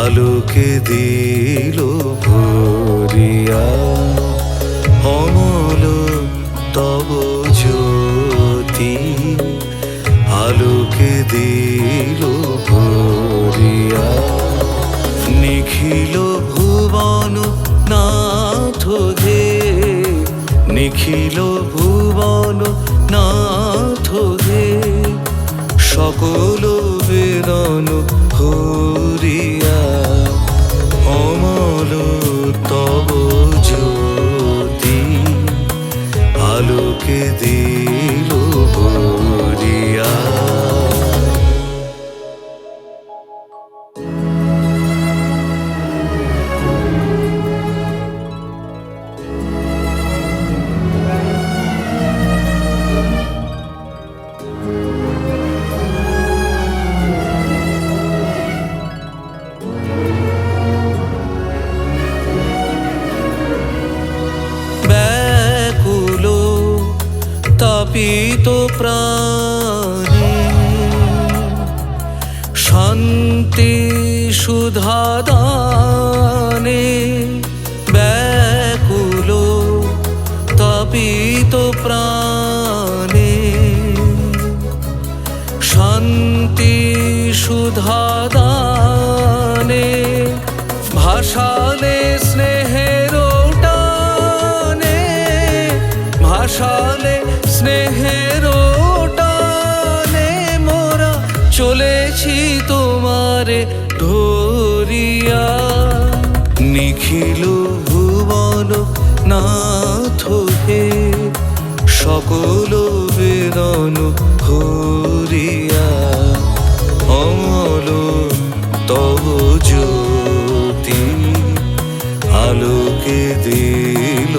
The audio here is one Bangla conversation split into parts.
আলোকে দিল ভরিয়া। অমল তব জ্যোতি আলোকে দিল ভরিয়া। নিখিল ভুবন নাথ ধে নিখিল ভুবন নাথ ধে সকল বেদন হরিয়া অমল তব জ্যোতি আলোকে দিল তাপিত প্রাণে। শান্তি সুধাদানে ব্যাকুল তাপিত প্রাণে। শান্তি সুধাদানে ভাষালে স্নেহের চলেছি তোমারে ধরিয়া। নিখিল ভুবন নাথ হে, সকল বেদন হরিয়া অমল তব জ্যোতি, আলোকে দিল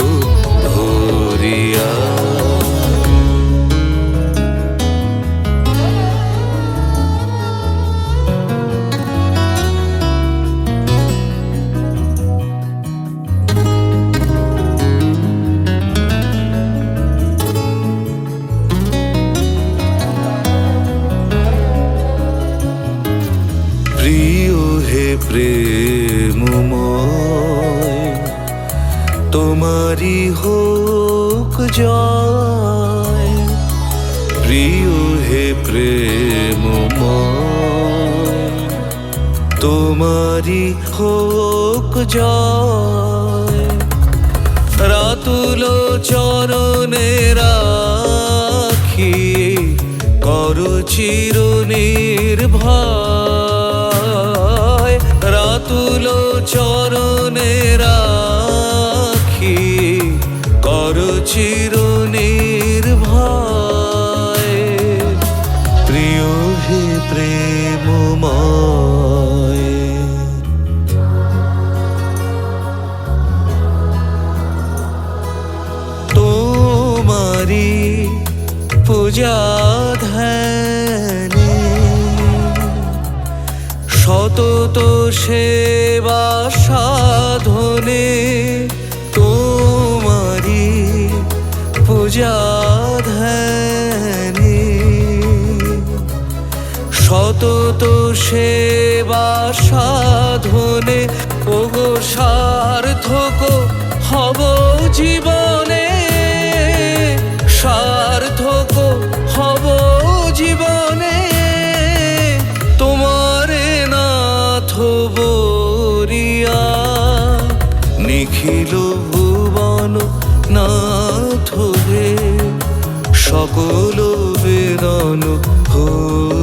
প্রিয় হে প্রেমময় তোমারি হোক জয়। প্রিয় হে প্রেমময় তোমারি হোক জয়। রাতুল চরণে রাখি, করু চির নির্ভয় রাতুল চরণে রাখি করু চির নির্ভয় প্রিয় হে প্রেমময়। তোমারি পূজা ধ্যানে সতত সেবা সাধনে তোমারি পূজা ধ্যানে। সতত সেবা সাধনে ওগো সার্থক নিখিল ভুবন নাথ হে সকল বেদন অমল